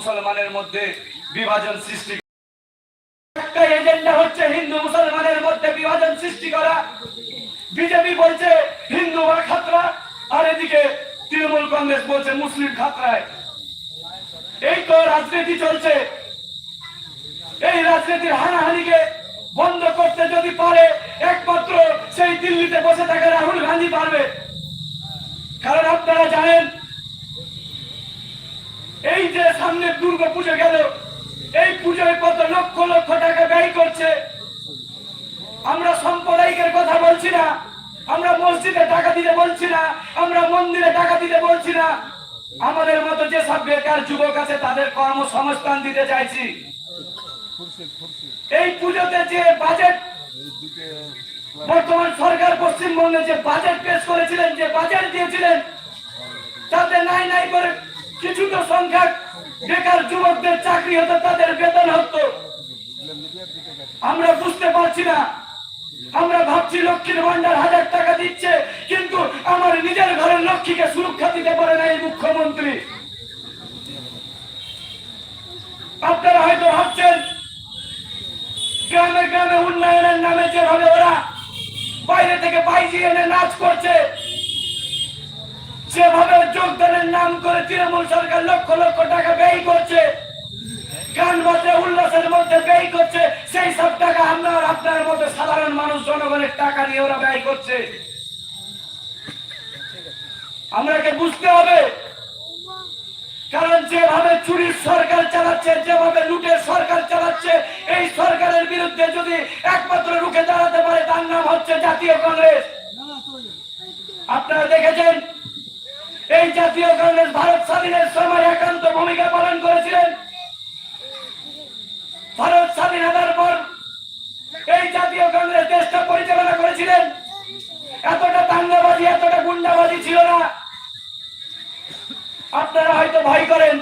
মুসলমানের মধ্যে বিভাজন সৃষ্টি একটা এজেন্ডা হচ্ছে হিন্দু মুসলমানের মধ্যে বিভাজন সৃষ্টি করা। বিজেপি বলছে, হিন্দু বা খাতরা। আর এদিকে তৃণমূল কংগ্রেস বলছে, মুসলিম খাতরায়। এই তো রাজনীতি চলছে। এই রাজনীতির হানাহানিকে বন্ধ করতে যদি পারে, একমাত্র সেই দিল্লিতে বসে থাকা রাহুল গান্ধী পারবে। কারণ আপনারা জানেন এই যে সামনে দুর্গা পুজো গেল, এই পুজোয় কত লক্ষ লক্ষ টাকা ব্যয় করছে। আমরা সাম্প্রদায়িকের কথা বলছি না, আমরা মসজিদে টাকা দিতে বলছি না, আমরা মন্দিরে টাকা দিতে বলছি না। আমাদের মতো যে সব বেকার যুবক আছে, তাদের কর্মসংস্থান দিতে চাইছি। এই পুজোতে যে বাজেট বর্তমান সরকার পশ্চিমবঙ্গে যে বাজেট পেশ করেছিলেন, যে বাজেট দিয়েছিলেন, তাতে নাই নাই করে কিছু তো সংখ্যক বেকার যুবকদের চাকরি হতো তাদের বেতন হতো। আমরা বুঝতে পারছি না। আমরা ভাবছি লক্ষ্মীর ভান্ডার হাজার টাকা দিচ্ছে, কিন্তু আমার নিজের ঘরের লক্ষ্মীকে সুরক্ষা দিতে পারে না এই মুখ্যমন্ত্রী। আপনারা হয়তো ভাবছেন, গ্রামে গ্রামে উন্নয়নের নামে যেভাবে ওরা বাইরে থেকে বাইজি এনে নাচ করছে যেভাবে যোগদানের নাম করে তৃণমূল সরকার লক্ষ লক্ষ টাকা ব্যয় করছে। গান বাজে উল্লাসের মধ্যে ব্যয় করছে। সেই সব টাকা আমরা আপনার মধ্যে সাধারণ মানুষ জনগণের টাকা নিয়ে ওরা ব্যয় করছে। আমরাকে বুঝতে হবে। কারণ যেভাবে চুরির সরকার চালাচ্ছে, যেভাবে লুটের সরকার চালাচ্ছে, এই সরকারের বিরুদ্ধে যদি একমাত্র রুখে দাঁড়াতে পারে, তার নাম হচ্ছে জাতীয় কংগ্রেস। আপনারা দেখেছেন? এই জাতীয় কংগ্রেস ভারত স্বাধীনের সময় একান্ত ভূমিকা পালন করেছিলেন। ভারত স্বাধীনতার পর এই জাতীয় কংগ্রেস দেশটা পরিচালনা করেছিলেন। এতটা দাঙ্গাবাজি, এতটা গুন্ডাবাজি ছিল না। আপনারা হয়তো ভয় করেন,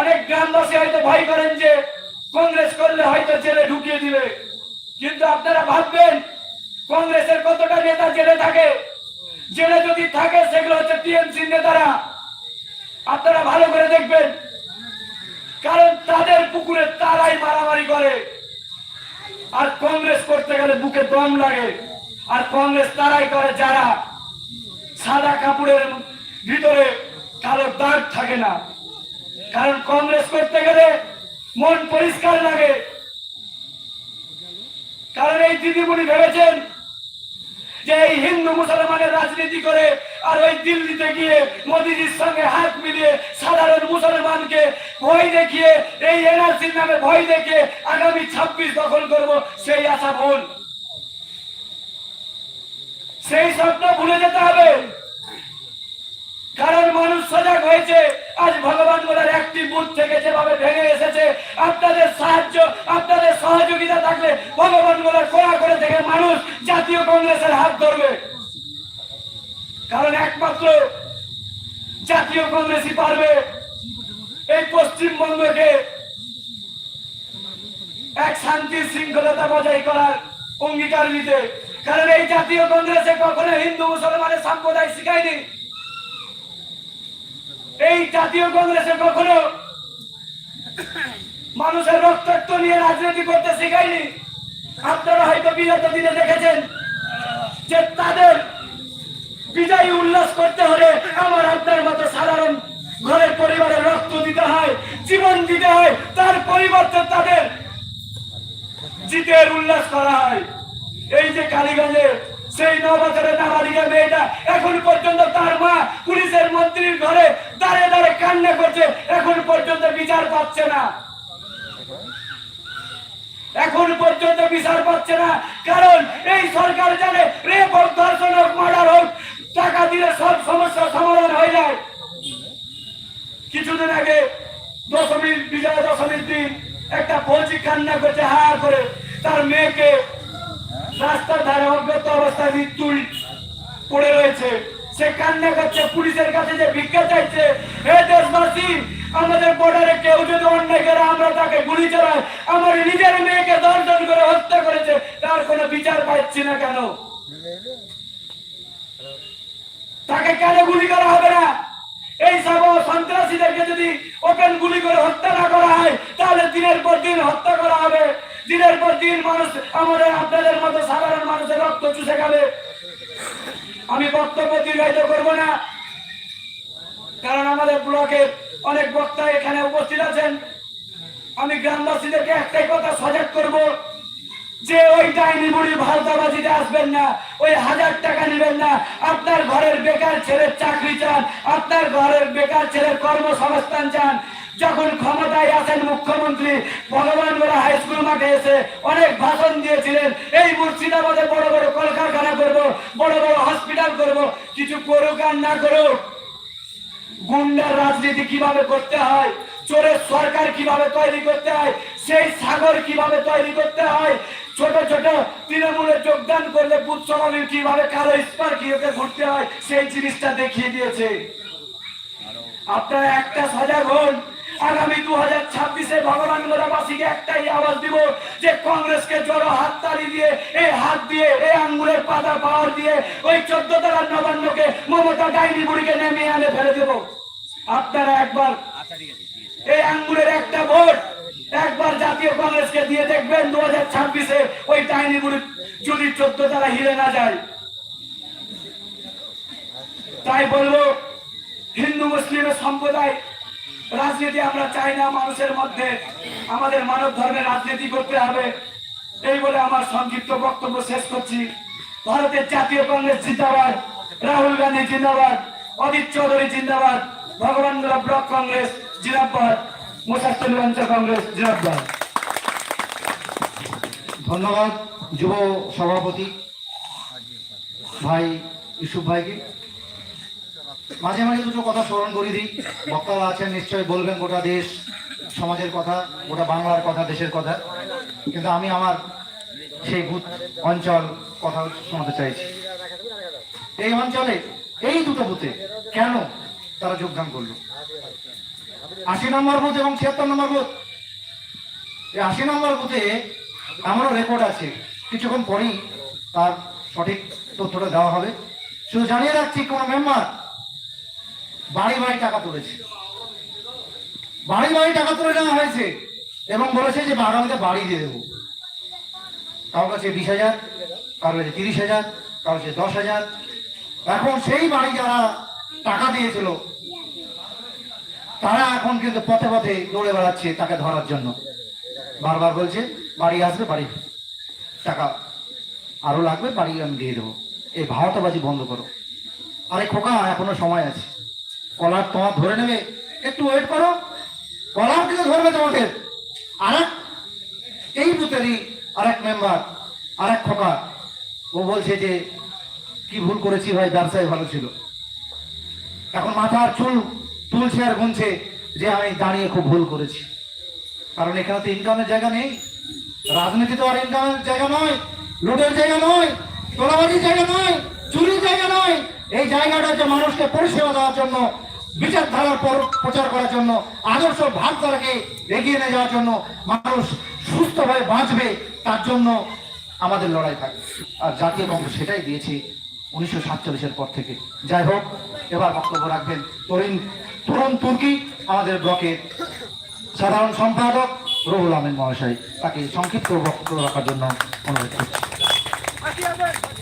অনেক গ্রামবাসী হয়তো ভয় করেন যে কংগ্রেস করলে হয়তো জেলে ঢুকিয়ে দিবে। কিন্তু আপনারা ভাববেন, কংগ্রেসের কতটা নেতা জেলে থাকে? জেলে যদি থাকে, সেগুলো হচ্ছে টিএমসি নেতারা। আপনারা ভালো করে দেখবেন। কারণ তাদের পুকুরে তারাই মারামারি করে। আর কংগ্রেস করতে গেলে বুকে দম লাগে। আর কংগ্রেস তারাই করে যারা সাদা কাপড়ের ভিতরে কালো দাগ থাকে না। কারণ কংগ্রেস করতে গেলে মন পরিষ্কার লাগে। কারণ এই দিদিমণি ভেবেছেন যে এই হিন্দু মুসলমানের রাজনীতি করে আর ওই দিল্লিতে গিয়ে মোদিজির সঙ্গে হাত মিলিয়ে সাধারণ মুসলমানকে ভয় দেখিয়ে, এই এনআরসির নামে ভয় দেখিয়ে আগামী ছাব্বিশ দখল করব, সেই আশা ভুল। সেই স্বপ্ন ভুলে যেতে হবে। কারণ মানুষ সজাগ হয়েছে। আজ ভগবান বলার একটি বুথ থেকে যেভাবে ভেঙে এসেছে, আপনাদের সাহায্য, আপনাদের সহযোগিতা থাকলে ভগবান বলার কোড়া জাতীয় কংগ্রেসের হাত ধরবে। কারণ একমাত্র জাতীয় কংগ্রেসই পারবে এই পশ্চিমবঙ্গকে এক শান্তি শৃঙ্খলতা বজায় করার অঙ্গীকার নিতে কারণ এই জাতীয় কংগ্রেসে কখনো হিন্দু, মুসলমানের সাম্প্রদায় শিখায়নি। এই জাতীয় কংগ্রেসে কখনো মানুষের রক্তাক্ত নিয়ে রাজনীতি করতে শেখায়নি। আপনারা হয়তো বিগত দিনে দেখেছেন যে তাদের বিজয়ী উল্লাস করতে হলে আমার আপনার মতো সাধারণ ঘরের পরিবারের রক্ত দিতে হয়, জীবন দিতে হয়, তার পরিবর্তে তাদের জিতের উল্লাস করা হয়। এই যে কালীগঞ্জে সেই ন বছরের নাবালিকা মেয়েটা এখন পর্যন্ত তার মা পুলিশের মন্ত্রীর ঘরে দাঁড়ে দাঁড়ে কান্না করছে, এখন পর্যন্ত বিচার পাচ্ছে না। এখন পর্যন্ত বিচার পাচ্ছে না। কারণ এই সরকার জানে রেপ হোক, ধর্ষণ হোক মার্ডার হোক, টাকা দিলে সব সমস্যা সমাধান হয়ে যায়। কিছুদিন আগে দশমীর, বিজয়া দশমীর দিন একটা ফৌজি কান্না করছে হা করে। তার মেয়েকে রাস্তার ধারে অজ্ঞাত অবস্থায় মৃত্যুর পড়ে রয়েছে। সে কান্না পুলিশের কাছে যে ভিক্ষা চাইছে, হে দেশবাসী, আমাদের বর্ডারে কেউ যদি অন্যায় করে, আমরা তাকে গুলি চালাই। আমার নিজের মেয়েকে দর্শন করে হত্যা করেছে, তার কোনো বিচার পাচ্ছি না কেন? তাকে কেন গুলি করা হবে না? এই সব সন্ত্রাসীদেরকে যদি ওপেন গুলি করে হত্যা না করা হয়, তাহলে দিনের পর দিন হত্যা করা হবে। দিনের পর দিন মানুষ আমাদের, আপনাদের মতো সাধারণ মানুষের রক্ত চুষে খাবে। আমি বক্তব্য দীর্ঘায়িত করব না। কারণ আমাদের ব্লকের অনেক বক্তা এখানে উপস্থিত আছেন। আমি গ্রামবাসীদেরকে একটাই কথা সজাগ করব, যে ওই ডাইনি বুড়ি ভারতাবাজিতে আসবেন না, ওই হাজার টাকা নেবেন না। আপনার ঘরের বেকার ছেলের চাকরি চান, আপনার ঘরের বেকার ছেলের কর্মসংস্থান চান। যখন ক্ষমতায় আছেন মুখ্যমন্ত্রী, ভগবান বলে হাই স্কুল মাঠে এসে অনেক ভাষণ দিয়েছিলেন, এই মুর্শিদাবাদে বড় বড় কলকারখানা করব, বড় বড় হসপিটাল করব, কিছু করুক আর না করুক। গুন্ডার রাজনীতি কীভাবে করতে হয়? চোরের সরকার কীভাবে তৈরি করতে হয়? সেই সাগর কীভাবে তৈরি করতে হয়? ছোট ছোট তৃণমূলে যোগদান করলে বুথ সমাবেশ কীভাবে কারও স্পার কীভাবে ঘুরতে হয়? সেই জিনিসটা দেখিয়ে দিয়েছে। আপনারা একটা সজাগ হন। আগামী দু হাজার ছাব্বিশে ভগবান গোলাবাসীকে একটাই আওয়াজ দিব যে কংগ্রেসকে জড়ো হাত তালি দিয়ে এই হাত দিয়ে এই আঙ্গুলের পাতা পাওয়ার দিয়ে ওই চোদ্দ তলার নবান্নকে মমতা ডাইনি বুড়িকে নেমে আনে ফেলে দেব। আপনারা একবার এই আঙ্গুলের একটা ভোট একবার জাতীয় কংগ্রেসকে দিয়ে দেখবেন দু হাজার ছাব্বিশে ওই ডাইনি বুড়ি যদি চোদ্দ তারা হিরে না যায়। তাই বলব হিন্দু মুসলিমের সম্প্রদায় রাজনীতি আমরা চাই না, মানুষের মধ্যে আমাদের মানব ধর্মের রাজনীতি করতে হবে। এই বলে আমার সংক্ষিপ্ত বক্তব্য শেষ করছি। ভারতের জাতীয় কংগ্রেস জিন্দাবাদ, রাহুল গান্ধী জিন্দাবাদ, অজিত চৌধুরী জিন্দাবাদ, ভগবান ব্লক কংগ্রেস জিন্দাবাদ মুসাফির কংগ্রেস জিন্দাবাদ। ধন্যবাদ, যুব সভাপতি ভাই ইউসুফ ভাইকে। মাঝে মাঝে দুটো কথা স্মরণ করে দিই। বক্তারা আছেন, নিশ্চয়ই বলবেন গোটা দেশ, সমাজের কথা, গোটা বাংলার কথা, দেশের কথা। কিন্তু আমি আমার সেই ভূত অঞ্চল কথা শোনাতে চাইছি। এই অঞ্চলে, এই দুটো বুথে কেন তারা যোগদান করল? আশি নম্বর বুথ এবং ছিয়াত্তর নম্বর বুথ এই আশি নম্বর বুথে আমারও রেকর্ড আছে। কিছুক্ষণ পরেই তার সঠিক তথ্যটা দেওয়া হবে। শুধু জানিয়ে রাখছি, কোনো মেম্বার বাড়ি বাড়ি টাকা তুলেছে। বাড়ি বাড়ি টাকা তুলে নেওয়া হয়েছে এবং বলেছে যে আগামীতে বাড়ি দিয়ে দেবো। কারোর কাছে বিশ হাজার কারোর কাছে তিরিশ হাজার কারোর কাছে দশ হাজার। এখন সেই বাড়ি যারা টাকা দিয়েছিল, তারা এখন কিন্তু পথে পথে দৌড়ে বেড়াচ্ছে তাকে ধরার জন্য। বারবার বলছে, বাড়ি আসবে, বাড়ি টাকা আরও লাগবে, বাড়ি আমি দিয়ে দেবো। এই ভাওতাবাজি বন্ধ করো। আরে খোকা, এখনও সময় আছে। কলার তোমার ধরে নেবে। একটু ওয়েট করো। কলার কিন্তু ধরবে তোমাদের। আরেক এই বুথেরই আরেক মেম্বার আরেক খোকা। ও বলছে যে, কি ভুল করেছি ভাই ব্যবসায় ভালো ছিল। এখন মাথার চুল তুলছে আর গুনছে যে, আমি দাঁড়িয়ে খুব ভুল করেছি। কারণ এখানে তো ইনকামের জায়গা নেই। রাজনীতি তো আর ইনকামের জায়গা নয়। লুটের জায়গা নয়। তোলাবাজির জায়গা নয়। চুরির জায়গা নয়। এই জায়গাটা হচ্ছে মানুষকে পরিষেবা দেওয়ার জন্য বিচারধারার পর- প্রচার করার জন্য, আদর্শ ভাবধারাকে এগিয়ে নিয়ে যাওয়ার জন্য মানুষ সুস্থভাবে বাঁচবে, তার জন্য আমাদের লড়াই থাকে আর জাতীয় কংগ্রেস সেটাই দিয়েছে উনিশশো সাতচল্লিশের পর থেকে। যাই হোক, এবার বক্তব্য রাখবেন তরুণ তরুণ তুর্কি, আমাদের ব্লকের সাধারণ সম্পাদক রুহুল আমিন মহাশয়। তাকে সংক্ষিপ্ত বক্তব্য রাখার জন্য অনুরোধ করছি।